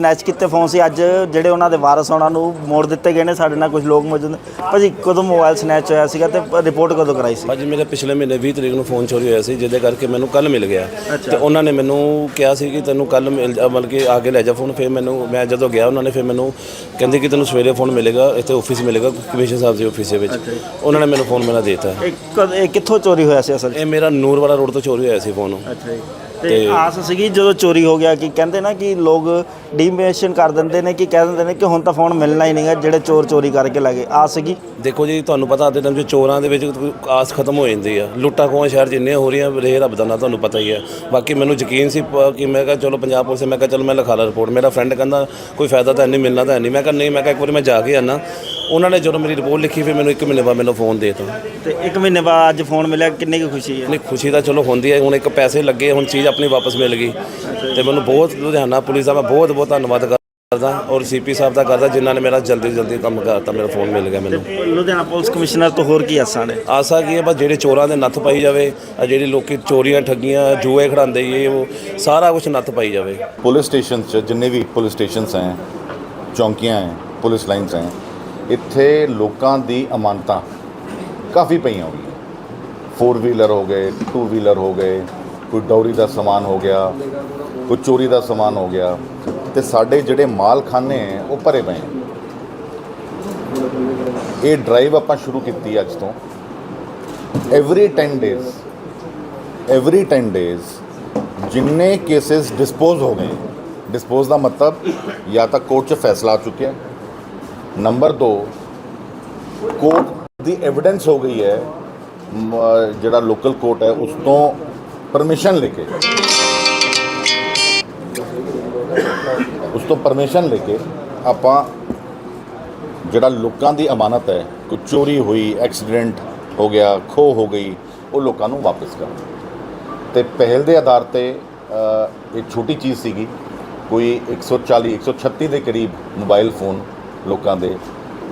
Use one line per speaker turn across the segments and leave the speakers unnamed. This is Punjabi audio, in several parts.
ਨੈਚ ਕੀਤੇ ਫੋਨ ਸੀ ਅੱਜ ਜਿਹੜੇ ਉਹਨਾਂ ਦੇ ਵਾਰਸ ਉਹਨਾਂ ਨੂੰ ਮੋੜ ਦਿੱਤੇ ਗਏ ਨੇ ਸਾਡੇ ਨਾਲ ਕੁਝ ਲੋਕ ਮੌਜੂਦ ਨੇ। ਭਾਜੀ ਕਦੋਂ ਮੋਬਾਈਲ ਸਨੈਚ ਹੋਇਆ ਸੀਗਾ ਤੇ ਰਿਪੋਰਟ ਕਦੋਂ ਕਰਾਈ ਸੀ?
ਅੱਜ ਮੇਰੇ ਪਿਛਲੇ ਮਹੀਨੇ 20 ਤਰੀਕ ਨੂੰ ਫੋਨ ਚੋਰੀ ਹੋਇਆ ਸੀ ਜਿਹਦੇ ਕਰਕੇ ਮੈਨੂੰ ਕੱਲ ਮਿਲ ਗਿਆ। ਤੇ ਉਹਨਾਂ ਨੇ ਮੈਨੂੰ ਕਿਹਾ ਸੀ ਕਿ ਤੈਨੂੰ ਕੱਲ ਮਿਲ ਜਾ ਮਤਲਬ ਕਿ ਆ ਕੇ ਲੈ ਜਾ ਫੋਨ ਫਿਰ ਮੈਨੂੰ ਮੈਂ ਜਦੋਂ ਗਿਆ ਉਹਨਾਂ ਨੇ ਫਿਰ ਮੈਨੂੰ ਕਹਿੰਦੇ ਕਿ ਤੈਨੂੰ ਸਵੇਰੇ ਫੋਨ ਮਿਲੇਗਾ ਇੱਥੇ ਆਫਿਸ ਮਿਲੇਗਾ ਕਮਿਸ਼ਨ ਸਾਹਿਬ ਦੇ ਆਫਿਸ ਦੇ ਵਿੱਚ। ਉਹਨਾਂ ਨੇ ਮੈਨੂੰ ਫੋਨ ਮੇਰਾ ਦਿੱਤਾ।
ਇਹ ਕਦ- ਇਹ ਕਿੱਥੋਂ ਚੋਰੀ ਹੋਇਆ ਸੀ ਅਸਲ 'ਚ?
ਇਹ ਮੇਰਾ ਨੂਰ ਵਾਲਾ ਰੋਡ ਤੋਂ ਚੋਰੀ ਹੋਇਆ ਸੀ ਫੋਨ
ਅੱਛਾ ਜੀ। ਤੇ ਆਸ ਸੀਗੀ ਜਦੋਂ ਚੋਰੀ ਹੋ ਗਿਆ ਕਿ ਕਹਿੰਦੇ ਨਾ ਕਿ ਲੋਕ ਡੀਮੇਸ਼ਨ ਕਰ ਦਿੰਦੇ ਨੇ ਕਿ ਕਹਿ ਦਿੰਦੇ ਨੇ ਕਿ ਹੁਣ ਤਾਂ ਫੋਨ ਮਿਲਣਾ ਹੀ ਨਹੀਂਗਾ ਜਿਹੜੇ ਚੋਰ ਚੋਰੀ ਕਰਕੇ ਲੈ ਗਏ। ਆਸ ਸੀਗੀ?
ਦੇਖੋ ਜੀ ਤੁਹਾਨੂੰ ਪਤਾ ਅੱਜ ਦੇ ਟਾਈਮ 'ਚ ਚੋਰਾਂ ਦੇ ਵਿੱਚ ਆਸ ਖਤਮ ਹੋ ਜਾਂਦੀ ਆ। ਲੁੱਟਾਂ ਖੋਹਾਂ ਸ਼ਹਿਰ ਜਿੰਨੇ ਹੋ ਰਹੀਆਂ ਰੇ ਰੱਬ ਦਾ ਨਾ ਤੁਹਾਨੂੰ ਪਤਾ ਹੀ ਹੈ ਬਾਕੀ ਮੈਨੂੰ ਯਕੀਨ ਸੀ ਪ- ਕਿ ਮੈਂ ਕਿਹਾ ਚਲੋ ਪੰਜਾਬ ਪੁਲਿਸ ਮੈਂ ਕਿਹਾ ਚਲੋ ਮੈਂ ਲਿਖਾ ਲਾ ਰਿਪੋਰਟ ਮੇਰਾ ਫਰੈਂਡ ਕਹਿੰਦਾ ਕੋਈ ਫਾਇਦਾ ਤਾਂ ਨਹੀਂ ਮਿਲਣਾ ਤਾਂ ਨਹੀਂ। ਮੈਂ ਕਿਹਾ ਨਹੀਂ ਮੈਂ ਕਿਹਾ ਇੱਕ ਵਾਰੀ ਮੈਂ ਜਾ ਕੇ ਆਣਾ ਉਹਨਾਂ ਨੇ ਜਦੋਂ ਮੇਰੀ ਰਿਪੋਰਟ ਲਿਖੀ ਫਿਰ ਮੈਨੂੰ ਇੱਕ ਮਹੀਨੇ ਬਾਅਦ ਮੈਨੂੰ ਫੋਨ ਦੇ ਦਿੱਤਾ।
ਤੇ ਇੱਕ ਮਹੀਨੇ ਬਾਅਦ ਅੱਜ ਫੋਨ ਮਿਲਿਆ ਕਿੰਨੀ ਕੁ ਖੁਸ਼ੀ ਹੈ?
ਨਹੀਂ ਖੁਸ਼ੀ ਤਾਂ ਚਲੋ ਹੁੰਦੀ ਹੈ ਹੁਣ ਇੱਕ ਪੈਸੇ ਲੱਗੇ ਹੁਣ ਚੀਜ਼ ਆਪਣੀ ਵਾਪਸ ਮਿਲ ਗਈ। ਤੇ ਮੈਨੂੰ ਬਹੁਤ ਲੁਧਿਆਣਾ ਪੁਲਿਸ ਦਾ ਮੈਂ ਬਹੁਤ ਬਹੁਤ ਧੰਨਵਾਦ ਕਰਦਾ ਔਰ ਸੀਪੀ ਸਾਹਿਬ ਦਾ ਕਰਦਾ ਜਿਨ੍ਹਾਂ ਨੇ ਮੇਰਾ ਜਲਦੀ ਜਲਦੀ ਕੰਮ ਕਰਤਾ ਮੇਰਾ ਫੋਨ ਮਿਲ ਗਿਆ ਮੈਨੂੰ।
ਲੁਧਿਆਣਾ ਪੁਲਿਸ ਕਮਿਸ਼ਨਰ ਤੋਂ ਹੋਰ ਕੀ ਆਸਾਂ ਨੇ?
ਆਸਾ ਕੀ ਹੈ ਬਸ ਜਿਹੜੇ ਚੋਰਾਂ ਦੇ ਨੱਥ ਪਾਈ ਜਾਵੇ ਆ ਜਿਹੜੇ ਲੋਕੀ ਚੋਰੀਆਂ ਠੱਗੀਆਂ ਜੂਏ ਖੜਾਉਂਦੇ ਇਹ ਉਹ ਸਾਰਾ ਕੁਝ ਨੱਥ ਪਾਈ ਜਾਵੇ।
ਪੁਲਿਸ ਸਟੇਸ਼ਨ 'ਚ ਜਿੰਨੇ ਵੀ ਪੁਲਿਸ ਸਟੇਸ਼ਨਸ ਹੈ ਚੌਂਕੀਆਂ ਹੈ ਪੁਲਿਸ ਲਾਈਨਸ ਹੈ ਇੱਥੇ ਲੋਕਾਂ ਦੀ ਅਮਾਨਤਾਂ ਕਾਫੀ ਪਈਆਂ ਹੋਈਆਂ। ਫੋਰ ਵੀਲਰ ਹੋ ਗਏ ਟੂ ਵੀਲਰ ਹੋ ਗਏ, ਕੋਈ ਡੌਰੀ ਦਾ ਸਮਾਨ ਹੋ ਗਿਆ, ਕੋਈ ਚੋਰੀ ਦਾ ਸਮਾਨ ਹੋ ਗਿਆ ਤੇ ਸਾਡੇ ਜਿਹੜੇ ਮਾਲਖਾਨੇ ਹੈ, ਉਹ ਭਰੇ ਪਏ ਇਹ ਡਰਾਈਵ ਆਪਾਂ ਸ਼ੁਰੂ ਕੀਤੀ ਅੱਜ ਤੋਂ। ਐਵਰੀ 10 ਡੇਜ਼ ਐਵਰੀ 10 ਡੇਜ਼ ਜਿੰਨੇ ਕੇसेस ਡਿਸਪੋਜ਼ ਹੋ ਗਏ ਡਿਸਪੋਜ਼ ਦਾ ਮਤਲਬ ਜਾਂ ਤਾਂ ਕੋਰਟ 'ਚ ਫੈਸਲਾ ਆ ਚੁੱਕਿਆ। ਨੰਬਰ 2 ਕੋਰਟ ਦੀ ਐਵੀਡੈਂਸ ਹੋ ਗਈ ਹੈ ਜਿਹੜਾ ਲੋਕਲ ਕੋਰਟ ਹੈ, ਉਸ ਤੋਂ ਪਰਮਿਸ਼ਨ ਲੈ ਕੇ। ਉਸ ਤੋਂ ਪਰਮਿਸ਼ਨ ਲੈ ਕੇ ਆਪਾਂ ਜਿਹੜਾ ਲੋਕਾਂ ਦੀ ਅਮਾਨਤ ਹੈ, ਕੋਈ ਚੋਰੀ ਹੋਈ ਐਕਸੀਡੈਂਟ ਹੋ ਗਿਆ ਖੋ ਹੋ ਗਈ, ਉਹ ਲੋਕਾਂ ਨੂੰ ਵਾਪਸ ਕਰ। ਤੇ ਪਹਿਲ ਦੇ ਆਧਾਰ ਤੇ ਇਹ ਛੋਟੀ ਚੀਜ਼ ਸੀਗੀ, ਕੋਈ 140 136 ਦੇ ਕਰੀਬ ਮੋਬਾਈਲ ਫੋਨ ਲੋਕਾਂ ਦੇ।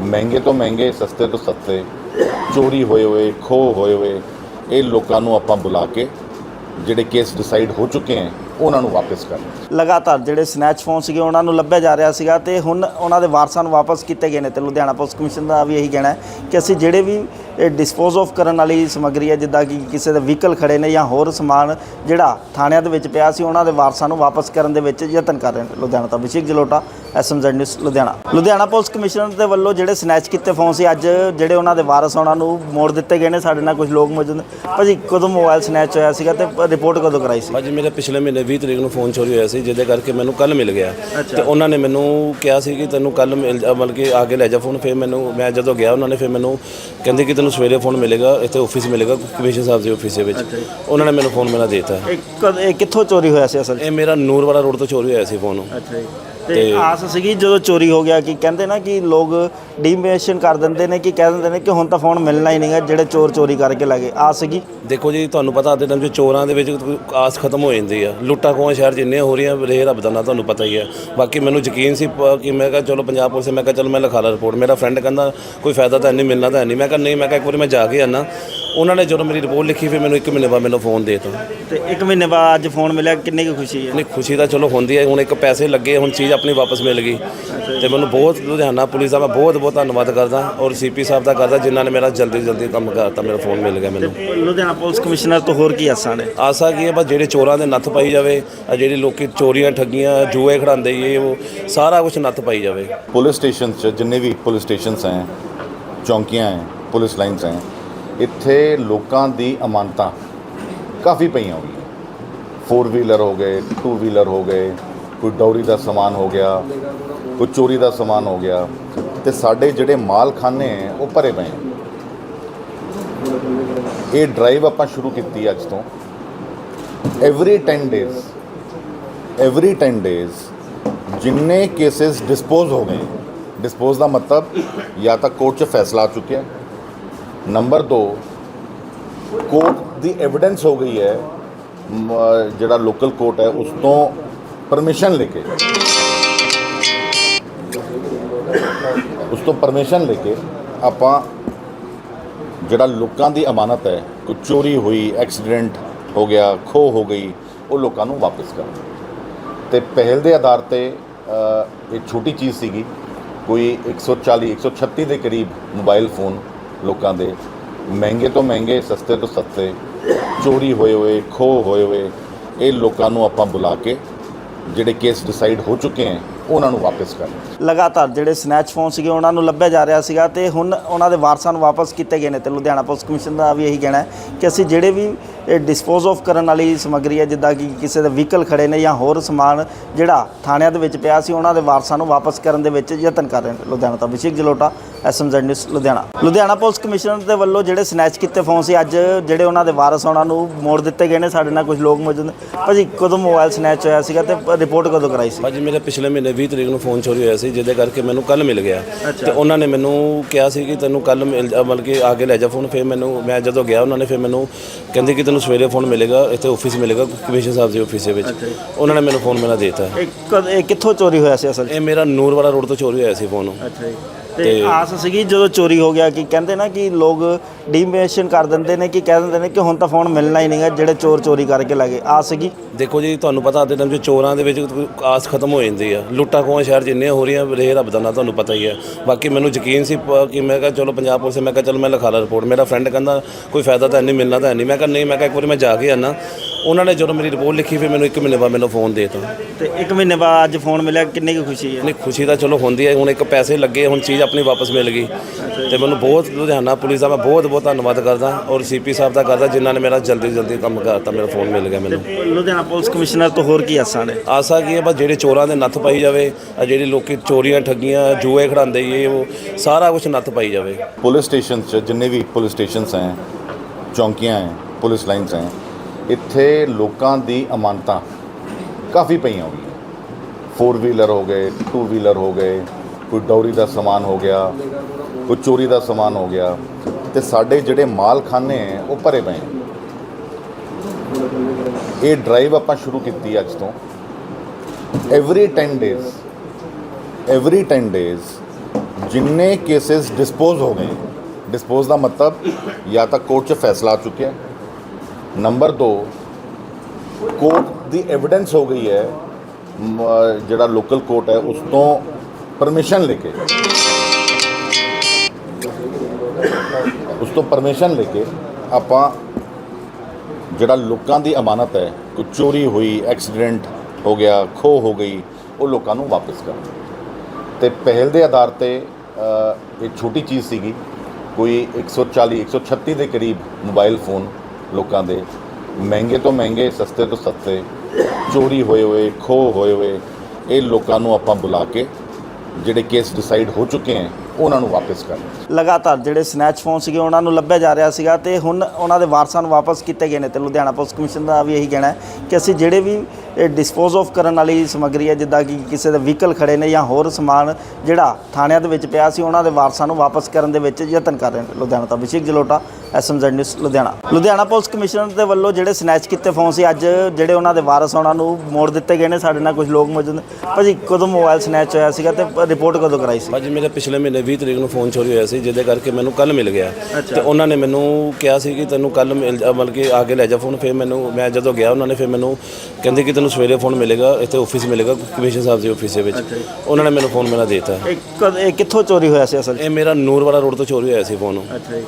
ਮਹਿੰਗੇ ਤੋਂ ਮਹਿੰਗੇ, ਸਸਤੇ ਤੋਂ ਸਸਤੇ, ਚੋਰੀ ਹੋਏ ਹੋਏ ਖੋ ਹੋਏ ਹੋਏ, ਇਹ ਲੋਕਾਂ ਨੂੰ ਆਪਾਂ ਬੁਲਾ ਕੇ ਜਿਹੜੇ ਕੇਸ ਡਿਸਾਈਡ ਹੋ ਚੁੱਕੇ ਹੈ, ਉਹਨਾਂ ਨੂੰ ਵਾਪਸ ਕਰਨਾ
ਲਗਾਤਾਰ ਜਿਹੜੇ ਸਨੈਚ ਫੋਨ ਸੀਗੇ, ਉਹਨਾਂ ਨੂੰ ਲੱਭਿਆ ਜਾ ਰਿਹਾ ਸੀਗਾ ਤੇ ਹੁਣ ਉਹਨਾਂ ਦੇ ਵਾਰਸਾਂ ਨੂੰ ਵਾਪਸ ਕੀਤੇ ਗਏ ਨੇ ਤੇ ਲੁਧਿਆਣਾ ਪੁਲਿਸ ਕਮਿਸ਼ਨ ਦਾ ਵੀ ਇਹੀ ਕਹਿਣਾ ਹੈ ਕਿ ਅਸੀਂ ਜਿਹੜੇ ਵੀ ਡਿਸਪੋਜ਼ ਆਫ ਕਰਨ ਵਾਲੀ ਸਮੱਗਰੀ ਹੈ, ਜਿੱਦਾਂ ਕਿ ਕਿਸੇ ਦੇ ਵਹੀਕਲ ਖੜੇ ਨੇ ਜਾਂ ਹੋਰ ਸਮਾਨ ਜਿਹੜਾ ਥਾਣਿਆਂ ਦੇ ਵਿੱਚ ਪਿਆ ਸੀ, ਉਹਨਾਂ ਦੇ ਵਾਰਸਾਂ ਨੂੰ ਵਾਪਸ ਕਰਨ ਦੇ ਵਿੱਚ ਯਤਨ ਕਰ ਰਹੇ ਨੇ। ਲੁਧਿਆਣਾ ਤੋਂ Abhishek Jalota SMZ news Ludhiana. Ludhiana police commissioner ਦੇ ਵੱਲੋਂ ਜਿਹੜੇ ਸਨੈਚ ਕੀਤੇ ਫੋਨ ਸੀ ਅੱਜ ਜਿਹੜੇ ਉਹਨਾਂ ਦੇ ਵਾਰਸ ਉਹਨਾਂ ਨੂੰ ਮੋੜ ਦਿੱਤੇ ਗਏ ਨੇ। ਸਾਡੇ ਨਾਲ ਕੁਝ ਲੋਕ ਮੌਜੂਦ ਨੇ। ਭਾਜੀ ਕਦੋਂ ਮੋਬਾਈਲ ਸਨੈਚ ਹੋਇਆ ਸੀਗਾ ਤੇ ਰਿਪੋਰਟ ਕਦੋਂ ਕਰਾਈ ਸੀ?
ਅੱਜ ਮੇਰੇ ਪਿਛਲੇ ਮਹੀਨੇ 20 ਤਰੀਕ ਨੂੰ ਫੋਨ ਚੋਰੀ ਹੋਇਆ ਸੀ ਜਿਹਦੇ ਕਰਕੇ ਮੈਨੂੰ ਕੱਲ ਮਿਲ ਗਿਆ। ਤੇ ਉਹਨਾਂ ਨੇ ਮੈਨੂੰ ਕਿਹਾ ਸੀ ਕਿ ਤੈਨੂੰ ਕੱਲ ਮਿਲ ਜਾ ਮਤਲਬ ਕਿ ਆ ਕੇ ਲੈ ਜਾ ਫੋਨ ਫਿਰ ਮੈਨੂੰ ਮੈਂ ਜਦੋਂ ਗਿਆ ਉਹਨਾਂ ਨੇ ਫਿਰ ਮੈਨੂੰ ਕਹਿੰਦੇ ਕਿ ਤੈਨੂੰ ਸਵੇਰੇ ਫੋਨ ਮਿਲੇਗਾ ਇੱਥੇ ਆਫਿਸ ਮਿਲੇਗਾ ਕਮਿਸ਼ਨ ਸਾਹਿਬ ਦੇ ਆਫਿਸ ਵਿੱਚ। ਉਹਨਾਂ ਨੇ ਮੈਨੂੰ ਫੋਨ ਮੇਰਾ ਦਿੱਤਾ।
ਇਹ ਕਿੱਥੋਂ ਚੋਰੀ ਹੋਇਆ ਸੀ ਅਸਲ?
ਇਹ ਮੇਰਾ ਨੂਰ ਵਾਲਾ ਰੋਡ ਤੋਂ ਚੋਰੀ ਹੋਇਆ ਸੀ ਫੋਨ
ਅੱਛਾ ਜੀ। ਤੇ ਆਸ ਸੀਗੀ ਜਦੋਂ ਚੋਰੀ ਹੋ ਗਿਆ ਕਿ ਕਹਿੰਦੇ ਨਾ ਕਿ ਲੋਕ ਡੀਮੇਸ਼ਨ ਕਰ ਦਿੰਦੇ ਨੇ ਕਿ ਕਹਿ ਦਿੰਦੇ ਨੇ ਕਿ ਹੁਣ ਤਾਂ ਫੋਨ ਮਿਲਣਾ ਹੀ ਨਹੀਂਗਾ ਜਿਹੜੇ ਚੋਰ ਚੋਰੀ ਕਰਕੇ ਲੈ ਗਏ। ਆਸ ਸੀਗੀ?
ਦੇਖੋ ਜੀ ਤੁਹਾਨੂੰ ਪਤਾ ਅੱਜ ਦੇ ਟਾਈਮ 'ਚ ਚੋਰਾਂ ਦੇ ਵਿੱਚ ਆਸ ਖਤਮ ਹੋ ਜਾਂਦੀ ਆ। ਲੁੱਟਾਂ ਖੋਹਾਂ ਸ਼ਹਿਰ ਜਿੰਨੇ ਹੋ ਰਹੀਆਂ ਰੇ ਰੱਬ ਦਾ ਨਾ ਤੁਹਾਨੂੰ ਪਤਾ ਹੀ ਹੈ ਬਾਕੀ ਮੈਨੂੰ ਯਕੀਨ ਸੀ ਪ- ਕਿ ਮੈਂ ਕਿਹਾ ਚਲੋ ਪੰਜਾਬ ਪੁਲਿਸ ਮੈਂ ਕਿਹਾ ਚਲੋ ਮੈਂ ਲਿਖਾ ਲਾ ਰਿਪੋਰਟ ਮੇਰਾ ਫਰੈਂਡ ਕਹਿੰਦਾ ਕੋਈ ਫਾਇਦਾ ਤਾਂ ਨਹੀਂ ਮਿਲਣਾ ਤਾਂ ਨਹੀਂ। ਮੈਂ ਕਿਹਾ ਨਹੀਂ ਮੈਂ ਕਿਹਾ ਇੱਕ ਵਾਰੀ ਮੈਂ ਜਾ ਕੇ ਆਣਾ ਉਹਨਾਂ ਨੇ ਜਦੋਂ ਮੇਰੀ ਰਿਪੋਰਟ ਲਿਖੀ ਫਿਰ ਮੈਨੂੰ ਇੱਕ ਮਹੀਨੇ ਬਾਅਦ ਮੈਨੂੰ ਫੋਨ ਦੇ ਦਿੱਤਾ।
ਤੇ ਇੱਕ ਮਹੀਨੇ ਬਾਅਦ ਅੱਜ ਫੋਨ ਮਿਲਿਆ ਕਿੰਨੀ ਕੁ ਖੁਸ਼ੀ ਹੈ?
ਨਹੀਂ ਖੁਸ਼ੀ ਤਾਂ ਚਲੋ ਹੁੰਦੀ ਹੈ ਹੁਣ ਇੱਕ ਪੈਸੇ ਲੱਗੇ ਹੁਣ ਚੀਜ਼ ਆਪਣੀ ਵਾਪਸ ਮਿਲ ਗਈ। ਤੇ ਮੈਨੂੰ ਬਹੁਤ ਲੁਧਿਆਣਾ ਪੁਲਿਸ ਦਾ ਮੈਂ ਬਹੁਤ ਬਹੁਤ ਧੰਨਵਾਦ ਕਰਦਾ ਔਰ ਸੀਪੀ ਸਾਹਿਬ ਦਾ ਕਰਦਾ ਜਿਨ੍ਹਾਂ ਨੇ ਮੇਰਾ ਜਲਦੀ ਜਲਦੀ ਕੰਮ ਕਰਤਾ ਮੇਰਾ ਫੋਨ ਮਿਲ ਗਿਆ ਮੈਨੂੰ।
ਲੁਧਿਆਣਾ ਪੁਲਿਸ ਕਮਿਸ਼ਨਰ ਤੋਂ ਹੋਰ ਕੀ ਆਸਾਂ ਨੇ?
ਆਸਾ ਕੀ ਹੈ ਬਸ ਜਿਹੜੇ ਚੋਰਾਂ ਦੇ ਨੱਥ ਪਾਈ ਜਾਵੇ ਆ ਜਿਹੜੇ ਲੋਕੀ ਚੋਰੀਆਂ ਠੱਗੀਆਂ ਜੂਏ ਖੜਾਉਂਦੇ ਇਹ ਉਹ ਸਾਰਾ ਕੁਝ ਨੱਥ ਪਾਈ ਜਾਵੇ।
ਪੁਲਿਸ ਸਟੇਸ਼ਨ 'ਚ ਜਿੰਨੇ ਵੀ ਪੁਲਿਸ ਸਟੇਸ਼ਨਸ ਹੈ ਚੌਂਕੀਆਂ ਹੈ ਪੁਲਿਸ ਲਾਈਨਸ ਹੈ ਇੱਥੇ ਲੋਕਾਂ ਦੀ ਅਮਾਨਤਾਂ ਕਾਫੀ ਪਈਆਂ ਹੋਈਆਂ। 4 ਵੀਲਰ ਹੋ ਗਏ 2 ਵੀਲਰ ਹੋ ਗਏ, ਕੋਈ ਡੌਰੀ ਦਾ ਸਮਾਨ ਹੋ ਗਿਆ, ਕੋਈ ਚੋਰੀ ਦਾ ਸਮਾਨ ਹੋ ਗਿਆ, ਤੇ ਸਾਡੇ ਜਿਹੜੇ ਮਾਲਖਾਨੇ ਹੈ, ਉਹ ਭਰੇ ਪਏ ਇਹ ਡਰਾਈਵ ਆਪਾਂ ਸ਼ੁਰੂ ਕੀਤੀ ਅੱਜ ਤੋਂ। ਐਵਰੀ 10 ਡੇਜ਼ ਐਵਰੀ 10 ਡੇਜ਼ ਜਿੰਨੇ ਕੇसेस ਡਿਸਪੋਜ਼ ਹੋ ਗਏ ਡਿਸਪੋਜ਼ ਦਾ ਮਤਲਬ ਜਾਂ ਤਾਂ ਕੋਰਟ 'ਚ ਫੈਸਲਾ ਆ ਚੁੱਕਿਆ ਨੰਬਰ 2 ਕੋਰਟ ਦੀ ਐਵੀਡੈਂਸ ਹੋ ਗਈ ਹੈ ਜਿਹੜਾ ਲੋਕਲ ਕੋਰਟ ਹੈ, ਉਸ ਤੋਂ ਪਰਮਿਸ਼ਨ ਲੈ ਕੇ। ਉਸ ਤੋਂ ਪਰਮਿਸ਼ਨ ਲੈ ਕੇ ਆਪਾਂ ਜਿਹੜਾ ਲੋਕਾਂ ਦੀ ਅਮਾਨਤ ਹੈ, ਕੋਈ ਚੋਰੀ ਹੋਈ ਐਕਸੀਡੈਂਟ ਹੋ ਗਿਆ ਖੋ ਹੋ ਗਈ, ਉਹ ਲੋਕਾਂ ਨੂੰ ਵਾਪਸ ਕਰ। ਤੇ ਪਹਿਲ ਦੇ ਆਧਾਰ ਤੇ ਇਹ ਛੋਟੀ ਚੀਜ਼ ਸੀਗੀ, ਕੋਈ 140 136 ਦੇ ਕਰੀਬ ਮੋਬਾਈਲ ਫੋਨ ਲੋਕਾਂ ਦੇ। ਮਹਿੰਗੇ ਤੋਂ ਮਹਿੰਗੇ, ਸਸਤੇ ਤੋਂ ਸਸਤੇ, ਚੋਰੀ ਹੋਏ ਹੋਏ, ਖੋਹ ਹੋਏ ਹੋਏ, ਇਹ ਲੋਕਾਂ ਨੂੰ ਆਪਾਂ ਬੁਲਾ ਕੇ ਜਿਹੜੇ ਕੇਸ ਡਿਸਾਈਡ ਹੋ ਚੁੱਕੇ ਹੈ ਉਹਨਾਂ ਨੂੰ ਵਾਪਸ ਕਰਨਾ
ਲਗਾਤਾਰ ਜਿਹੜੇ ਸਨੈਚ ਫੋਨ ਸੀਗੇ ਉਹਨਾਂ ਨੂੰ ਲੱਭਿਆ ਜਾ ਰਿਹਾ ਸੀਗਾ ਤੇ ਹੁਣ ਉਹਨਾਂ ਦੇ ਵਾਰਸਾਂ ਨੂੰ ਵਾਪਸ ਕੀਤੇ ਗਏ ਨੇ ਤੇ ਲੁਧਿਆਣਾ ਪੁਲਿਸ ਕਮਿਸ਼ਨ ਦਾ ਵੀ ਇਹੀ ਕਹਿਣਾ ਹੈ ਕਿ ਅਸੀਂ ਜਿਹੜੇ ਵੀ ਡਿਸਪੋਜ਼ ਆਫ ਕਰਨ ਵਾਲੀ ਸਮੱਗਰੀ ਹੈ ਜਿੱਦਾਂ ਕਿ ਕਿਸੇ ਦੇ ਵਹੀਕਲ ਖੜੇ ਨੇ ਜਾਂ ਹੋਰ ਸਮਾਨ ਜਿਹੜਾ ਥਾਣਿਆਂ ਦੇ ਵਿੱਚ ਪਿਆ ਸੀ ਉਹਨਾਂ ਦੇ ਵਾਰਸਾਂ ਨੂੰ ਵਾਪਸ ਕਰਨ ਦੇ ਵਿੱਚ ਯਤਨ ਕਰ ਰਹੇ ਨੇ। ਲੁਧਿਆਣਾ ਤੋਂ Abhishek Jalota SMZ news Ludhiana. Ludhiana police commissioner ਦੇ ਵੱਲੋਂ ਜਿਹੜੇ ਸਨੈਚ ਕੀਤੇ ਫੋਨ ਸੀ ਅੱਜ ਜਿਹੜੇ ਉਹਨਾਂ ਦੇ ਵਾਰਸ ਉਹਨਾਂ ਨੂੰ ਮੋੜ ਦਿੱਤੇ ਗਏ ਨੇ। ਸਾਡੇ ਨਾਲ ਕੁਝ ਲੋਕ ਮੌਜੂਦ ਨੇ। ਭਾਜੀ ਕਦੋਂ ਮੋਬਾਈਲ ਸਨੈਚ ਹੋਇਆ ਸੀਗਾ ਤੇ ਰਿਪੋਰਟ ਕਦੋਂ ਕਰਾਈ ਸੀ?
ਭਾਜੀ ਮੇਰੇ ਪਿਛਲੇ ਮਹੀਨੇ 20 ਤਰੀਕ ਨੂੰ ਫੋਨ ਚੋਰੀ ਹੋਇਆ ਸੀ ਜਿਹਦੇ ਕਰਕੇ ਮੈਨੂੰ ਕੱਲ ਮਿਲ ਗਿਆ। ਤੇ ਉਹਨਾਂ ਨੇ ਮੈਨੂੰ ਕਿਹਾ ਸੀ ਕਿ ਤੈਨੂੰ ਕੱਲ ਮਿਲ ਜਾ ਮਤਲਬ ਕਿ ਆ ਕੇ ਲੈ ਜਾ ਫੋਨ। ਫਿਰ ਮੈਨੂੰ ਮੈਂ ਜਦੋਂ ਗਿਆ ਉਹਨਾਂ ਨੇ ਫਿਰ ਮੈਨੂੰ ਕਹਿੰਦੇ ਕਿ ਤੈਨੂੰ ਸਵੇਰੇ ਫੋਨ ਮਿਲੇਗਾ ਇੱਥੇ ਆਫਿਸ ਮਿਲੇਗਾ ਕਮਿਸ਼ਨ ਸਾਹਿਬ ਦੇ ਆਫਿਸ ਦੇ ਵਿੱਚ। ਉਹਨਾਂ ਨੇ ਮੈਨੂੰ ਫੋਨ ਮੇਰਾ ਦਿੱਤਾ।
ਇਹ ਕਦ- ਇਹ ਕਿੱਥੋਂ ਚੋਰੀ ਹੋਇਆ ਸੀ ਅਸਲ 'ਚ?
ਇਹ ਮੇਰਾ ਨੂਰ ਵਾਲਾ ਰੋਡ ਤੋਂ ਚੋਰੀ ਹੋਇਆ ਸੀ ਫੋਨ।
ਅੱਛਾ ਜੀ। ਤੇ ਆਸ ਸੀਗੀ ਜਦੋਂ ਚੋਰੀ ਹੋ ਗਿਆ ਕਿ ਕਹਿੰਦੇ ਨਾ ਕਿ ਲੋਕ ਡੀਮੇਸ਼ਨ ਕਰ ਦਿੰਦੇ ਨੇ ਕਿ ਕਹਿ ਦਿੰਦੇ ਨੇ ਕਿ ਹੁਣ ਤਾਂ ਫੋਨ ਮਿਲਣਾ ਹੀ ਨਹੀਂਗਾ ਜਿਹੜੇ ਚੋਰ ਚੋਰੀ ਕਰਕੇ ਲੈ ਗਏ। ਆਸ ਸੀਗੀ?
ਦੇਖੋ ਜੀ ਤੁਹਾਨੂੰ ਪਤਾ ਅੱਜ ਦੇ ਟਾਈਮ 'ਚ ਚੋਰਾਂ ਦੇ ਵਿੱਚ ਆਸ ਖਤਮ ਹੋ ਜਾਂਦੀ ਆ। ਲੁੱਟਾਂ ਖੋਹਾਂ ਸ਼ਹਿਰ ਜਿੰਨੀਆਂ ਹੋ ਰਹੀਆਂ ਰਹੇ ਰੱਬ ਦਾ ਨਾਂ ਤੁਹਾਨੂੰ ਪਤਾ ਹੀ ਹੈ ਬਾਕੀ ਮੈਨੂੰ ਯਕੀਨ ਸੀ ਪ- ਕਿ ਮੈਂ ਕਿਹਾ ਚਲੋ ਪੰਜਾਬ ਪੁਲਿਸ ਮੈਂ ਕਿਹਾ ਚਲ ਮੈਂ ਲਿਖਾ ਲਾ ਰਿਪੋਰਟ ਮੇਰਾ ਫਰੈਂਡ ਕਹਿੰਦਾ ਕੋਈ ਫਾਇਦਾ ਤਾਂ ਨਹੀਂ ਮਿਲਣਾ ਤਾਂ ਨਹੀਂ। ਮੈਂ ਕਿਹਾ ਨਹੀਂ ਮੈਂ ਕਿਹਾ ਇੱਕ ਵਾਰੀ ਮੈਂ ਜਾ ਕੇ ਆਣਾ ਉਹਨਾਂ ਨੇ ਜਦੋਂ ਮੇਰੀ ਰਿਪੋਰਟ ਲਿਖੀ ਫਿਰ ਮੈਨੂੰ ਇੱਕ ਮਹੀਨੇ ਬਾਅਦ ਮੈਨੂੰ ਫੋਨ ਦੇ ਦਿੱਤਾ।
ਤੇ ਇੱਕ ਮਹੀਨੇ ਬਾਅਦ ਅੱਜ ਫੋਨ ਮਿਲਿਆ ਕਿੰਨੀ ਕੁ ਖੁਸ਼ੀ ਹੈ?
ਨਹੀਂ ਖੁਸ਼ੀ ਤਾਂ ਚਲੋ ਹੁੰਦੀ ਹੈ ਹੁਣ ਇੱਕ ਪੈਸੇ ਲੱਗੇ ਹੁਣ ਚੀਜ਼ ਆਪਣੀ ਵਾਪਸ ਮਿਲ ਗਈ। ਤੇ ਮੈਨੂੰ ਬਹੁਤ ਲੁਧਿਆਣਾ ਪੁਲਿਸ ਦਾ ਮੈਂ ਬਹੁਤ ਬਹੁਤ ਧੰਨਵਾਦ ਕਰਦਾ ਔਰ ਸੀਪੀ ਸਾਹਿਬ ਦਾ ਕਰਦਾ ਜਿਨ੍ਹਾਂ ਨੇ ਮੇਰਾ ਜਲਦੀ ਜਲਦੀ ਕੰਮ ਕਰਤਾ ਮੇਰਾ ਫੋਨ ਮਿਲ ਗਿਆ ਮੈਨੂੰ।
ਲੁਧਿਆਣਾ ਪੁਲਿਸ ਕਮਿਸ਼ਨਰ ਤੋਂ ਹੋਰ ਕੀ ਆਸਾਂ ਨੇ?
ਆਸਾ ਕੀ ਹੈ ਬਸ ਜਿਹੜੇ ਚੋਰਾਂ ਦੇ ਨੱਥ ਪਾਈ ਜਾਵੇ ਆ ਜਿਹੜੇ ਲੋਕੀ ਚੋਰੀਆਂ ਠੱਗੀਆਂ ਜੂਏ ਖੜਾਉਂਦੇ ਇਹ ਉਹ ਸਾਰਾ ਕੁਝ ਨੱਥ ਪਾਈ ਜਾਵੇ।
ਪੁਲਿਸ ਸਟੇਸ਼ਨ 'ਚ ਜਿੰਨੇ ਵੀ ਪੁਲਿਸ ਸਟੇਸ਼ਨਸ ਹੈ ਚੌਂਕੀਆਂ ਹੈ ਪੁਲਿਸ ਲਾਈਨਸ ਹੈ ਇੱਥੇ ਲੋਕਾਂ ਦੀ ਅਮਾਨਤਾਂ ਕਾਫੀ ਪਈਆਂ ਹੋਈਆਂ। 4 ਵੀਲਰ ਹੋ ਗਏ 2 ਵੀਲਰ ਹੋ ਗਏ, ਕੋਈ ਡੌਰੀ ਦਾ ਸਮਾਨ ਹੋ ਗਿਆ, ਕੋਈ ਚੋਰੀ ਦਾ ਸਮਾਨ ਹੋ ਗਿਆ, ਤੇ ਸਾਡੇ ਜਿਹੜੇ ਮਾਲਖਾਨੇ ਹੈ, ਉਹ ਭਰੇ ਪਏ ਇਹ ਡਰਾਈਵ ਆਪਾਂ ਸ਼ੁਰੂ ਕੀਤੀ ਅੱਜ ਤੋਂ। ਐਵਰੀ 10 ਡੇਜ਼ ਐਵਰੀ 10 ਡੇਜ਼ ਜਿੰਨੇ ਕੇसेस ਡਿਸਪੋਜ਼ ਹੋ ਗਏ ਡਿਸਪੋਜ਼ ਦਾ ਮਤਲਬ ਜਾਂ ਤਾਂ ਕੋਰਟ 'ਚ ਫੈਸਲਾ ਆ ਚੁੱਕਿਆ ਨੰਬਰ 2 ਕੋਰਟ ਦੀ ਐਵੀਡੈਂਸ ਹੋ ਗਈ ਹੈ ਜਿਹੜਾ ਲੋਕਲ ਕੋਰਟ ਹੈ, ਉਸ ਤੋਂ ਪਰਮਿਸ਼ਨ ਲੈ ਕੇ। ਉਸ ਤੋਂ ਪਰਮਿਸ਼ਨ ਲੈ ਕੇ ਆਪਾਂ ਜਿਹੜਾ ਲੋਕਾਂ ਦੀ ਅਮਾਨਤ ਹੈ, ਕੋਈ ਚੋਰੀ ਹੋਈ ਐਕਸੀਡੈਂਟ ਹੋ ਗਿਆ, ਖੋਹ ਹੋ ਗਈ, ਉਹ ਲੋਕਾਂ ਨੂੰ ਵਾਪਸ ਕਰ। ਤੇ ਪਹਿਲ ਦੇ ਆਧਾਰ ਤੇ ਇਹ ਛੋਟੀ ਚੀਜ਼ ਸੀਗੀ, ਕੋਈ 140 136 ਦੇ ਕਰੀਬ ਮੋਬਾਈਲ ਫੋਨ ਲੋਕਾਂ ਦੇ। ਮਹਿੰਗੇ ਤੋਂ ਮਹਿੰਗੇ, ਸਸਤੇ ਤੋਂ ਸਸਤੇ, ਚੋਰੀ ਹੋਏ ਹੋਏ, ਖੋਹ ਹੋਏ ਹੋਏ, ਇਹ ਲੋਕਾਂ ਨੂੰ ਆਪਾਂ ਬੁਲਾ ਕੇ ਜਿਹੜੇ ਕੇਸ ਡਿਸਾਈਡ ਹੋ ਚੁੱਕੇ ਹੈ, ਉਹਨਾਂ ਨੂੰ ਵਾਪਸ ਕਰਨਾ
ਲਗਾਤਾਰ ਜਿਹੜੇ ਸਨੈਚ ਫੋਨ ਸੀਗੇ, ਉਹਨਾਂ ਨੂੰ ਲੱਭਿਆ ਜਾ ਰਿਹਾ ਸੀਗਾ ਤੇ ਹੁਣ ਉਹਨਾਂ ਦੇ ਵਾਰਸਾਂ ਨੂੰ ਵਾਪਸ ਕੀਤੇ ਗਏ ਨੇ ਤੇ ਲੁਧਿਆਣਾ ਪੁਲਿਸ ਕਮਿਸ਼ਨ ਦਾ ਵੀ ਇਹੀ ਕਹਿਣਾ ਹੈ ਕਿ ਅਸੀਂ ਜਿਹੜੇ ਵੀ ਡਿਸਪੋਜ਼ ਆਫ ਕਰਨ ਵਾਲੀ ਸਮੱਗਰੀ ਹੈ ਜਿੱਦਾਂ ਕਿ ਕਿਸੇ ਦੇ ਵਹੀਕਲ ਖੜੇ ਨੇ ਜਾਂ ਹੋਰ ਸਮਾਨ ਜਿਹੜਾ ਥਾਣਿਆਂ ਦੇ ਵਿੱਚ ਪਿਆ ਸੀ ਉਹਨਾਂ ਦੇ ਵਾਰਸਾਂ ਨੂੰ ਵਾਪਸ ਕਰਨ ਦੇ ਵਿੱਚ ਯਤਨ ਕਰ ਰਹੇ ਨੇ। ਲੁਧਿਆਣਾ ਤੋਂ Abhishek Jalota SMZ news Ludhiana. Ludhiana police commissioner ਦੇ ਵੱਲੋਂ ਜਿਹੜੇ ਸਨੈਚ ਕੀਤੇ ਫੋਨ ਸੀ ਅੱਜ ਜਿਹੜੇ ਉਹਨਾਂ ਦੇ ਵਾਰਸ ਉਹਨਾਂ ਨੂੰ ਮੋੜ ਦਿੱਤੇ ਗਏ ਨੇ। ਸਾਡੇ ਨਾਲ ਕੁਝ ਲੋਕ ਮੌਜੂਦ ਨੇ। ਭਾਜੀ ਕਦੋਂ ਮੋਬਾਈਲ ਸਨੈਚ ਹੋਇਆ ਸੀਗਾ ਤੇ ਰਿਪੋਰਟ ਕਦੋਂ ਕਰਾਈ ਸੀ?
ਭਾਜੀ ਮੇਰੇ ਪਿਛਲੇ ਮਹੀਨੇ 20 ਤਰੀਕ ਨੂੰ ਫੋਨ ਚੋਰੀ ਹੋਇਆ ਸੀ ਜਿਹਦੇ ਕਰਕੇ ਮੈਨੂੰ ਕੱਲ ਮਿਲ ਗਿਆ। ਤੇ ਉਹਨਾਂ ਨੇ ਮੈਨੂੰ ਕਿਹਾ ਸੀ ਕਿ ਤੈਨੂੰ ਕੱਲ ਮਿਲ ਜਾ ਮਤਲਬ ਕਿ ਆ ਕੇ ਲੈ ਜਾ ਫੋਨ ਫਿਰ ਮੈਨੂੰ ਮੈਂ ਜਦੋਂ ਗਿਆ ਉਹਨਾਂ ਨੇ ਫਿਰ ਮੈਨੂੰ ਕਹਿੰਦੇ ਕਿ ਤੈਨੂੰ ਸਵੇਰੇ ਫੋਨ ਮਿਲੇਗਾ ਇੱਥੇ ਆਫਿਸ ਮਿਲੇਗਾ ਕਮਿਸ਼ਨ ਸਾਹਿਬ ਦੇ ਆਫਿਸ ਦੇ ਵਿੱਚ। ਉਹਨਾਂ ਨੇ ਮੈਨੂੰ ਫੋਨ ਮੇਰਾ ਦਿੱਤਾ।
ਇਹ ਕਦ- ਇਹ ਕਿੱਥੋਂ ਚੋਰੀ ਹੋਇਆ ਸੀ ਅਸਲ 'ਚ?
ਇਹ ਮੇਰਾ ਨੂਰ ਵਾਲਾ ਰੋਡ ਤੋਂ ਚੋਰੀ ਹੋਇਆ ਸੀ ਫੋਨ
ਅੱਛਾ ਜੀ।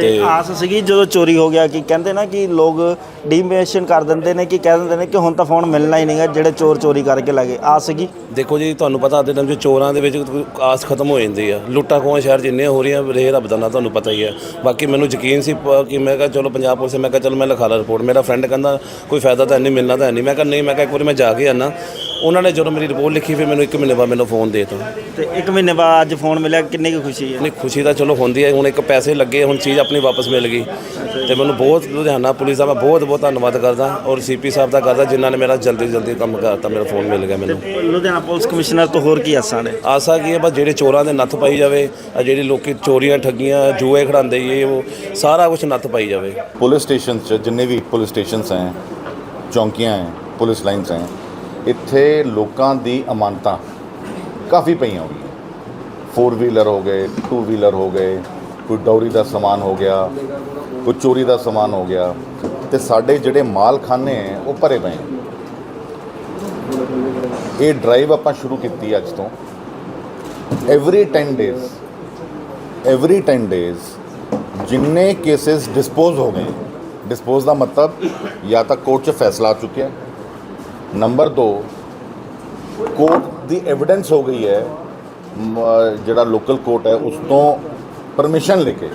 ਤੇ ਆਸ ਸੀਗੀ ਜਦੋਂ ਚੋਰੀ ਹੋ ਗਿਆ ਕਿ ਕਹਿੰਦੇ ਨਾ ਕਿ ਲੋਕ ਡੀਮੇਸ਼ਨ ਕਰ ਦਿੰਦੇ ਨੇ ਕਿ ਕਹਿ ਦਿੰਦੇ ਨੇ ਕਿ ਹੁਣ ਤਾਂ ਫੋਨ ਮਿਲਣਾ ਹੀ ਨਹੀਂਗਾ ਜਿਹੜੇ ਚੋਰ ਚੋਰੀ ਕਰਕੇ ਲੈ ਗਏ। ਆਸ ਸੀਗੀ?
ਦੇਖੋ ਜੀ ਤੁਹਾਨੂੰ ਪਤਾ ਅੱਜ ਦੇ ਟਾਈਮ 'ਚ ਚੋਰਾਂ ਦੇ ਵਿੱਚ ਆਸ ਖਤਮ ਹੋ ਜਾਂਦੀ ਆ। ਲੁੱਟਾਂ ਖੋਹਾਂ ਸ਼ਹਿਰ ਜਿੰਨੀਆਂ ਹੋ ਰਹੀਆਂ ਰਹੇ ਰੱਬ ਦਾ ਨਾਂ ਤੁਹਾਨੂੰ ਪਤਾ ਹੀ ਹੈ ਬਾਕੀ ਮੈਨੂੰ ਯਕੀਨ ਸੀ ਪ- ਕਿ ਮੈਂ ਕਿਹਾ ਚਲੋ ਪੰਜਾਬ ਪੁਲਿਸ ਮੈਂ ਕਿਹਾ ਚਲ ਮੈਂ ਲਿਖਾ ਲਾ ਰਿਪੋਰਟ ਮੇਰਾ ਫਰੈਂਡ ਕਹਿੰਦਾ ਕੋਈ ਫਾਇਦਾ ਤਾਂ ਨਹੀਂ ਮਿਲਣਾ ਤਾਂ ਹੈ ਨਹੀਂ। ਮੈਂ ਕਿਹਾ ਨਹੀਂ ਮੈਂ ਕਿਹਾ ਇੱਕ ਵਾਰੀ ਮੈਂ ਜਾ ਕੇ ਆਣਾ ਉਹਨਾਂ ਨੇ ਜਦੋਂ ਮੇਰੀ ਰਿਪੋਰਟ ਲਿਖੀ ਫਿਰ ਮੈਨੂੰ ਇੱਕ ਮਹੀਨੇ ਬਾਅਦ ਮੈਨੂੰ ਫੋਨ ਦੇ ਦਿੱਤਾ।
ਤੇ ਇੱਕ ਮਹੀਨੇ ਬਾਅਦ ਅੱਜ ਫੋਨ ਮਿਲਿਆ ਕਿੰਨੀ ਕੁ ਖੁਸ਼ੀ ਹੈ?
ਨਹੀਂ ਖੁਸ਼ੀ ਤਾਂ ਚਲੋ ਹੁੰਦੀ ਹੈ ਹੁਣ ਇੱਕ ਪੈਸੇ ਲੱਗੇ ਹੁਣ ਚੀਜ਼ ਆਪਣੀ ਵਾਪਸ ਮਿਲ ਗਈ। ਤੇ ਮੈਨੂੰ ਬਹੁਤ ਲੁਧਿਆਣਾ ਪੁਲਿਸ ਦਾ ਮੈਂ ਬਹੁਤ ਬਹੁਤ ਧੰਨਵਾਦ ਕਰਦਾ ਔਰ ਸੀਪੀ ਸਾਹਿਬ ਦਾ ਕਰਦਾ ਜਿਨ੍ਹਾਂ ਨੇ ਮੇਰਾ ਜਲਦੀ ਜਲਦੀ ਕੰਮ ਕਰਤਾ ਮੇਰਾ ਫੋਨ ਮਿਲ ਗਿਆ ਮੈਨੂੰ।
ਲੁਧਿਆਣਾ ਪੁਲਿਸ ਕਮਿਸ਼ਨਰ ਤੋਂ ਹੋਰ ਕੀ ਆਸਾਂ ਨੇ?
ਆਸਾ ਕੀ ਹੈ ਬਸ ਜਿਹੜੇ ਚੋਰਾਂ ਦੇ ਨੱਥ ਪਾਈ ਜਾਵੇ ਆ ਜਿਹੜੇ ਲੋਕੀ ਚੋਰੀਆਂ ਠੱਗੀਆਂ ਜੂਏ ਖੜਾਉਂਦੇ ਇਹ ਉਹ ਸਾਰਾ ਕੁਝ ਨੱਥ ਪਾਈ ਜਾਵੇ।
ਪੁਲਿਸ ਸਟੇਸ਼ਨ 'ਚ ਜਿੰਨੇ ਵੀ ਪੁਲਿਸ ਸਟੇਸ਼ਨਸ ਹੈ ਚੌਂਕੀਆਂ ਹੈ ਪੁਲਿਸ ਲਾਈਨਸ ਹੈ ਇੱਥੇ ਲੋਕਾਂ ਦੀ ਅਮਾਨਤਾਂ ਕਾਫੀ ਪਈਆਂ ਹੋਈਆਂ। ਫੋਰ ਵੀਲਰ ਹੋ ਗਏ ਟੂ ਵੀਲਰ ਹੋ ਗਏ, ਕੋਈ ਡੌਰੀ ਦਾ ਸਮਾਨ ਹੋ ਗਿਆ, ਕੋਈ ਚੋਰੀ ਦਾ ਸਮਾਨ ਹੋ ਗਿਆ, ਤੇ ਸਾਡੇ ਜਿਹੜੇ ਮਾਲਖਾਨੇ ਹੈ, ਉਹ ਭਰੇ ਪਏ ਇਹ ਡਰਾਈਵ ਆਪਾਂ ਸ਼ੁਰੂ ਕੀਤੀ ਅੱਜ ਤੋਂ। ਐਵਰੀ 10 ਡੇਜ਼ ਐਵਰੀ 10 ਡੇਜ਼ ਜਿੰਨੇ ਕੇसेस ਡਿਸਪੋਜ਼ ਹੋ ਗਏ ਡਿਸਪੋਜ਼ ਦਾ ਮਤਲਬ ਜਾਂ ਤਾਂ ਕੋਰਟ 'ਚ ਫੈਸਲਾ ਆ ਚੁੱਕਿਆ ਨੰਬਰ 2 ਕੋਰਟ ਦੀ ਐਵੀਡੈਂਸ ਹੋ ਗਈ ਹੈ ਜਿਹੜਾ ਲੋਕਲ ਕੋਰਟ ਹੈ, ਉਸ ਤੋਂ ਪਰਮਿਸ਼ਨ ਲੈ ਕੇ।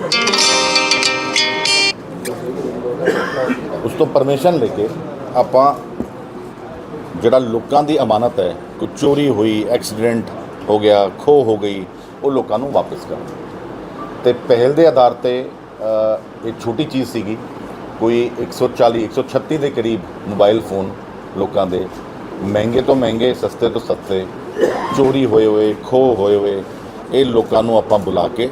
ਉਸ ਤੋਂ ਪਰਮਿਸ਼ਨ ਲੈ ਕੇ ਆਪਾਂ ਜਿਹੜਾ ਲੋਕਾਂ ਦੀ ਅਮਾਨਤ ਹੈ, ਕੋਈ ਚੋਰੀ ਹੋਈ ਐਕਸੀਡੈਂਟ ਹੋ ਗਿਆ ਖੋ ਹੋ ਗਈ, ਉਹ ਲੋਕਾਂ ਨੂੰ ਵਾਪਸ ਕਰ। ਤੇ ਪਹਿਲ ਦੇ ਆਧਾਰ ਤੇ ਇਹ ਛੋਟੀ ਚੀਜ਼ ਸੀਗੀ, ਕੋਈ 140 136 ਦੇ ਕਰੀਬ ਮੋਬਾਈਲ ਫੋਨ ਲੋਕਾਂ ਦੇ। ਮਹਿੰਗੇ ਤੋਂ ਮਹਿੰਗੇ, ਸਸਤੇ ਤੋਂ ਸਸਤੇ, ਚੋਰੀ ਹੋਏ ਹੋਏ ਖੋ ਹੋਏ ਹੋਏ, ਇਹ ਲੋਕਾਂ ਨੂੰ ਆਪਾਂ ਬੁਲਾ ਕੇ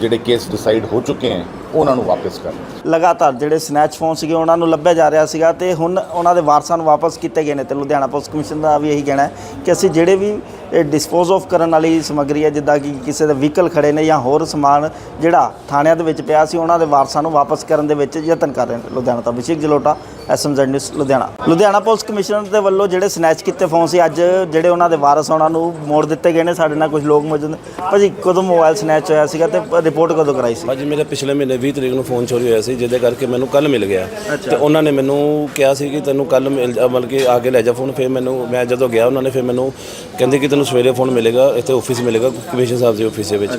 ਜਿਹੜੇ ਕੇਸ ਡਿਸਾਈਡ ਹੋ ਚੁੱਕੇ ਹਨ ਉਹਨਾਂ ਨੂੰ ਵਾਪਸ ਕਰਨਾ
ਲਗਾਤਾਰ ਜਿਹੜੇ ਸਨੈਚ ਫੋਨ ਸੀਗੇ, ਉਹਨਾਂ ਨੂੰ ਲੱਭਿਆ ਜਾ ਰਿਹਾ ਸੀਗਾ ਤੇ ਹੁਣ ਉਹਨਾਂ ਦੇ ਵਾਰਸਾਂ ਨੂੰ ਵਾਪਸ ਕੀਤੇ ਗਏ ਨੇ ਤੇ ਲੁਧਿਆਣਾ ਪੁਲਿਸ ਕਮਿਸ਼ਨ ਦਾ ਵੀ ਇਹੀ ਕਹਿਣਾ ਹੈ ਕਿ ਅਸੀਂ ਜਿਹੜੇ ਵੀ ਡਿਸਪੋਜ਼ ਆਫ ਕਰਨ ਵਾਲੀ ਸਮੱਗਰੀ ਹੈ ਜਿੱਦਾਂ ਕਿ ਕਿਸੇ ਦੇ ਵਹੀਕਲ ਖੜੇ ਨੇ ਜਾਂ ਹੋਰ ਸਮਾਨ ਜਿਹੜਾ ਥਾਣਿਆਂ ਦੇ ਵਿੱਚ ਪਿਆ ਸੀ ਉਹਨਾਂ ਦੇ ਵਾਰਸਾਂ ਨੂੰ ਵਾਪਸ ਕਰਨ ਦੇ ਵਿੱਚ ਯਤਨ ਕਰ ਰਹੇ ਨੇ ਲੁਧਿਆਣਾ ਤੋਂ। Abhishek Jalota SMZ news Ludhiana. Ludhiana police commissioner ਦੇ ਵੱਲੋਂ ਜਿਹੜੇ ਸਨੈਚ ਕੀਤੇ ਫੋਨ ਸੀ ਅੱਜ ਜਿਹੜੇ ਉਹਨਾਂ ਦੇ ਵਾਰਸ ਉਹਨਾਂ ਨੂੰ ਮੋੜ ਦਿੱਤੇ ਗਏ ਨੇ। ਸਾਡੇ ਨਾਲ ਕੁਝ ਲੋਕ ਮੌਜੂਦ ਨੇ। ਭਾਜੀ ਕਦੋਂ ਮੋਬਾਈਲ ਸਨੈਚ ਹੋਇਆ ਸੀਗਾ ਤੇ ਰਿਪੋਰਟ ਕਦੋਂ ਕਰਾਈ ਸੀ?
ਭਾਜੀ ਮੇਰੇ ਪਿਛਲੇ ਮਹੀਨੇ 20 ਤਰੀਕ ਨੂੰ ਫੋਨ ਚੋਰੀ ਹੋਇਆ ਸੀ ਜਿਹਦੇ ਕਰਕੇ ਮੈਨੂੰ ਕੱਲ ਮਿਲ ਗਿਆ। ਤੇ ਉਹਨਾਂ ਨੇ ਮੈਨੂੰ ਕਿਹਾ ਸੀ ਕਿ ਤੈਨੂੰ ਕੱਲ ਮਿਲ ਜਾ ਮਤਲਬ ਕਿ ਆ ਕੇ ਲੈ ਜਾ ਫੋਨ ਫਿਰ ਮੈਨੂੰ ਮੈਂ ਜਦੋਂ ਗਿਆ ਉਹਨਾਂ ਨੇ ਫਿਰ ਮੈਨੂੰ ਕਹਿੰਦੇ ਕਿ ਤੈਨੂੰ ਸਵੇਰੇ ਫੋਨ ਮਿਲੇਗਾ ਇੱਥੇ ਆਫਿਸ ਮਿਲੇਗਾ ਕਮਿਸ਼ਨ ਸਾਹਿਬ ਦੇ ਆਫਿਸ ਦੇ ਵਿੱਚ।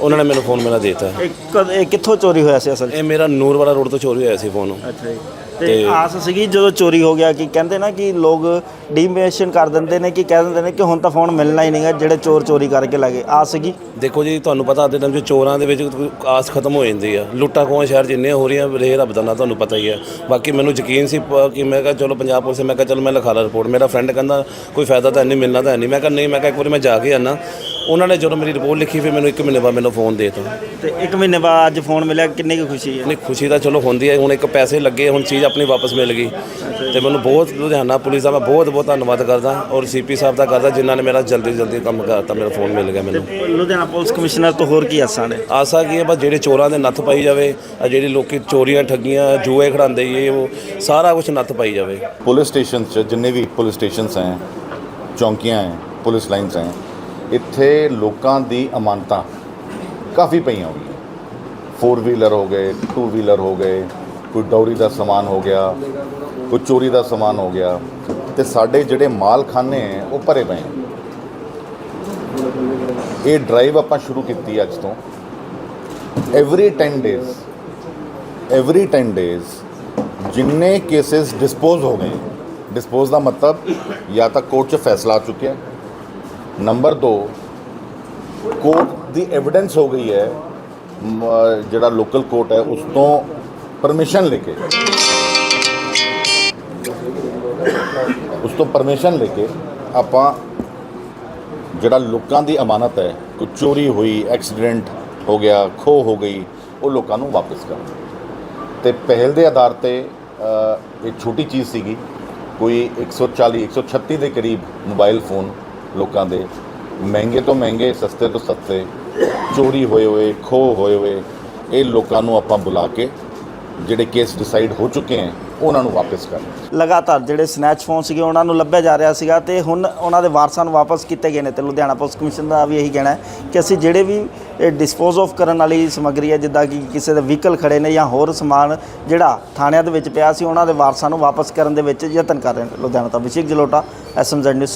ਉਹਨਾਂ ਨੇ ਮੈਨੂੰ ਫੋਨ ਮੇਰਾ ਦਿੱਤਾ।
ਇਹ ਕਦ- ਇਹ ਕਿੱਥੋਂ ਚੋਰੀ ਹੋਇਆ ਸੀ ਅਸਲ 'ਚ?
ਇਹ ਮੇਰਾ ਨੂਰਵਾਲਾ ਰੋਡ ਤੋਂ ਚੋਰੀ ਹੋਇਆ ਸੀ ਫੋਨ।
ਅੱਛਾ ਜੀ। ਤੇ ਆਸ ਸੀਗੀ ਜਦੋਂ ਚੋਰੀ ਹੋ ਗਿਆ ਕਿ ਕਹਿੰਦੇ ਨਾ ਕਿ ਲੋਕ ਡੀਮੇਸ਼ਨ ਕਰ ਦਿੰਦੇ ਨੇ ਕਿ ਕਹਿ ਦਿੰਦੇ ਨੇ ਕਿ ਹੁਣ ਤਾਂ ਫੋਨ ਮਿਲਣਾ ਹੀ ਨਹੀਂਗਾ ਜਿਹੜੇ ਚੋਰ ਚੋਰੀ ਕਰਕੇ ਲੈ ਗਏ। ਆਸ ਸੀਗੀ?
ਦੇਖੋ ਜੀ ਤੁਹਾਨੂੰ ਪਤਾ ਅੱਜ ਦੇ ਟਾਈਮ 'ਚ ਚੋਰਾਂ ਦੇ ਵਿੱਚ ਆਸ ਖਤਮ ਹੋ ਜਾਂਦੀ ਆ। ਲੁੱਟਾਂ ਖੋਹਾਂ ਸ਼ਹਿਰ ਜਿੰਨੀਆਂ ਹੋ ਰਹੀਆਂ ਰੇ ਰੱਬ ਦਾ ਨਾਂ ਤੁਹਾਨੂੰ ਪਤਾ ਹੀ ਹੈ ਬਾਕੀ ਮੈਨੂੰ ਯਕੀਨ ਸੀ ਕਿ ਮੈਂ ਕਿਹਾ ਚਲੋ ਪੰਜਾਬ ਪੁਲਿਸ ਮੈਂ ਕਿਹਾ ਚਲੋ ਮੈਂ ਲਿਖਾ ਲਾ ਰਿਪੋਰਟ ਮੇਰਾ ਫਰੈਂਡ ਕਹਿੰਦਾ ਕੋਈ ਫਾਇਦਾ ਤਾਂ ਨਹੀਂ ਮਿਲਣਾ ਤਾਂ ਨਹੀਂ। ਮੈਂ ਕਿਹਾ ਨਹੀਂ ਮੈਂ ਕਿਹਾ ਇੱਕ ਵਾਰੀ ਮੈਂ ਜਾ ਕੇ ਆਣਾ ਉਹਨਾਂ ਨੇ ਜਦੋਂ ਮੇਰੀ ਰਿਪੋਰਟ ਲਿਖੀ ਫਿਰ ਮੈਨੂੰ ਇੱਕ ਮਹੀਨੇ ਬਾਅਦ ਮੈਨੂੰ ਫੋਨ ਦੇ ਦਿੱਤਾ।
ਤੇ ਇੱਕ ਮਹੀਨੇ ਬਾਅਦ ਅੱਜ ਫੋਨ ਮਿਲਿਆ ਕਿੰਨੀ ਕੁ ਖੁਸ਼ੀ ਹੈ?
ਨਹੀਂ ਖੁਸ਼ੀ ਤਾਂ ਚਲੋ ਹੁੰਦੀ ਹੈ ਹੁਣ ਇੱਕ ਪੈਸੇ ਲੱਗੇ ਹੁਣ ਚੀਜ਼ ਆਪਣੀ ਵਾਪਸ ਮਿਲ ਗਈ। ਤੇ ਮੈਨੂੰ ਬਹੁਤ ਲੁਧਿਆਣਾ ਪੁਲਿਸ ਦਾ ਮੈਂ ਬਹੁਤ ਬਹੁਤ ਧੰਨਵਾਦ ਕਰਦਾ ਔਰ ਸੀਪੀ ਸਾਹਿਬ ਦਾ ਕਰਦਾ ਜਿਨ੍ਹਾਂ ਨੇ ਮੇਰਾ ਜਲਦੀ ਜਲਦੀ ਕੰਮ ਕਰਤਾ ਮੇਰਾ ਫੋਨ ਮਿਲ ਗਿਆ ਮੈਨੂੰ।
ਲੁਧਿਆਣਾ ਪੁਲਿਸ ਕਮਿਸ਼ਨਰ ਤੋਂ ਹੋਰ ਕੀ ਆਸਾਂ ਨੇ?
ਆਸਾ ਕੀ ਹੈ ਬਸ ਜਿਹੜੇ ਚੋਰਾਂ ਦੇ ਨੱਥ ਪਾਈ ਜਾਵੇ ਆ ਜਿਹੜੇ ਲੋਕੀ ਚੋਰੀਆਂ ਠੱਗੀਆਂ ਜੂਏ ਖੜਾਉਂਦੇ ਇਹ ਉਹ ਸਾਰਾ ਕੁਝ ਨੱਥ ਪਾਈ ਜਾਵੇ।
ਪੁਲਿਸ ਸਟੇਸ਼ਨ 'ਚ ਜਿੰਨੇ ਵੀ ਪੁਲਿਸ ਸਟੇਸ਼ਨਸ ਹੈ ਚੌਂਕੀਆਂ ਹੈ ਪੁਲਿਸ ਲਾਈਨਸ ਹੈ ਇੱਥੇ ਲੋਕਾਂ ਦੀ ਅਮਾਨਤਾਂ ਕਾਫੀ ਪਈਆਂ ਹੋਈਆਂ। ਫੋਰ ਵੀਲਰ ਹੋ ਗਏ ਟੂ ਵੀਲਰ ਹੋ ਗਏ, ਕੋਈ ਡੌਰੀ ਦਾ ਸਮਾਨ ਹੋ ਗਿਆ, ਕੋਈ ਚੋਰੀ ਦਾ ਸਮਾਨ ਹੋ ਗਿਆ ਤੇ ਸਾਡੇ ਜਿਹੜੇ ਮਾਲਖਾਨੇ ਹੈ, ਉਹ ਭਰੇ ਪਏ ਇਹ ਡਰਾਈਵ ਆਪਾਂ ਸ਼ੁਰੂ ਕੀਤੀ ਅੱਜ ਤੋਂ। ਐਵਰੀ 10 ਡੇਜ਼ ਐਵਰੀ 10 ਡੇਜ਼ ਜਿੰਨੇ ਕੇसेस ਡਿਸਪੋਜ਼ ਹੋ ਗਏ ਡਿਸਪੋਜ਼ ਦਾ ਮਤਲਬ ਜਾਂ ਤਾਂ ਕੋਰਟ 'ਚ ਫੈਸਲਾ ਆ ਚੁੱਕਿਆ ਨੰਬਰ 2 ਕੋਰਟ ਦੀ ਐਵੀਡੈਂਸ ਹੋ ਗਈ ਹੈ ਜਿਹੜਾ ਲੋਕਲ ਕੋਰਟ ਹੈ, ਉਸ ਤੋਂ ਪਰਮਿਸ਼ਨ ਲੈ ਕੇ। ਉਸ ਤੋਂ ਪਰਮਿਸ਼ਨ ਲੈ ਕੇ ਆਪਾਂ ਜਿਹੜਾ ਲੋਕਾਂ ਦੀ ਅਮਾਨਤ ਹੈ, ਕੋਈ ਚੋਰੀ ਹੋਈ ਐਕਸੀਡੈਂਟ ਹੋ ਗਿਆ ਖੋ ਹੋ ਗਈ, ਉਹ ਲੋਕਾਂ ਨੂੰ ਵਾਪਸ ਕਰ। ਤੇ ਪਹਿਲ ਦੇ ਆਧਾਰ ਤੇ ਇਹ ਛੋਟੀ ਚੀਜ਼ ਸੀਗੀ, ਕੋਈ 140 136 ਦੇ ਕਰੀਬ ਮੋਬਾਈਲ ਫੋਨ ਲੋਕਾਂ ਦੇ। ਮਹਿੰਗੇ ਤੋਂ ਮਹਿੰਗੇ, ਸਸਤੇ ਤੋਂ ਸਸਤੇ, ਚੋਰੀ ਹੋਏ ਹੋਏ ਖੋ ਹੋਏ ਹੋਏ, ਇਹ ਲੋਕਾਂ ਨੂੰ ਆਪਾਂ ਬੁਲਾ ਕੇ ਜਿਹੜੇ ਕੇਸ ਡਿਸਾਈਡ ਹੋ ਚੁੱਕੇ ਹਨ ਉਹਨਾਂ ਨੂੰ ਵਾਪਸ ਕਰਨਾ
ਲਗਾਤਾਰ ਜਿਹੜੇ ਸਨੈਚ ਫੋਨ ਸੀਗੇ, ਉਹਨਾਂ ਨੂੰ ਲੱਭਿਆ ਜਾ ਰਿਹਾ ਸੀਗਾ ਤੇ ਹੁਣ ਉਹਨਾਂ ਦੇ ਵਾਰਸਾਂ ਨੂੰ ਵਾਪਸ ਕੀਤੇ ਗਏ ਨੇ ਤੇ ਲੁਧਿਆਣਾ ਪੁਲਿਸ ਕਮਿਸ਼ਨ ਦਾ ਵੀ ਇਹੀ ਕਹਿਣਾ ਹੈ ਕਿ ਅਸੀਂ ਜਿਹੜੇ ਵੀ ਡਿਸਪੋਜ਼ ਆਫ ਕਰਨ ਵਾਲੀ ਸਮੱਗਰੀ ਹੈ, ਜਿੱਦਾਂ ਕਿ ਕਿਸੇ ਦੇ ਵਹੀਕਲ ਖੜੇ ਨੇ ਜਾਂ ਹੋਰ ਸਮਾਨ ਜਿਹੜਾ ਥਾਣਿਆਂ ਦੇ ਵਿੱਚ ਪਿਆ ਸੀ, ਉਹਨਾਂ ਦੇ ਵਾਰਸਾਂ ਨੂੰ ਵਾਪਸ ਕਰਨ ਦੇ ਵਿੱਚ ਯਤਨ ਕਰ ਰਹੇ ਨੇ। ਲੁਧਿਆਣਾ ਤੋਂ ਅਭਿਸ਼ੇਕ ਜਲੋਟਾ ਐਸਐਮਜ਼ੈਡ ਨਿਊਜ਼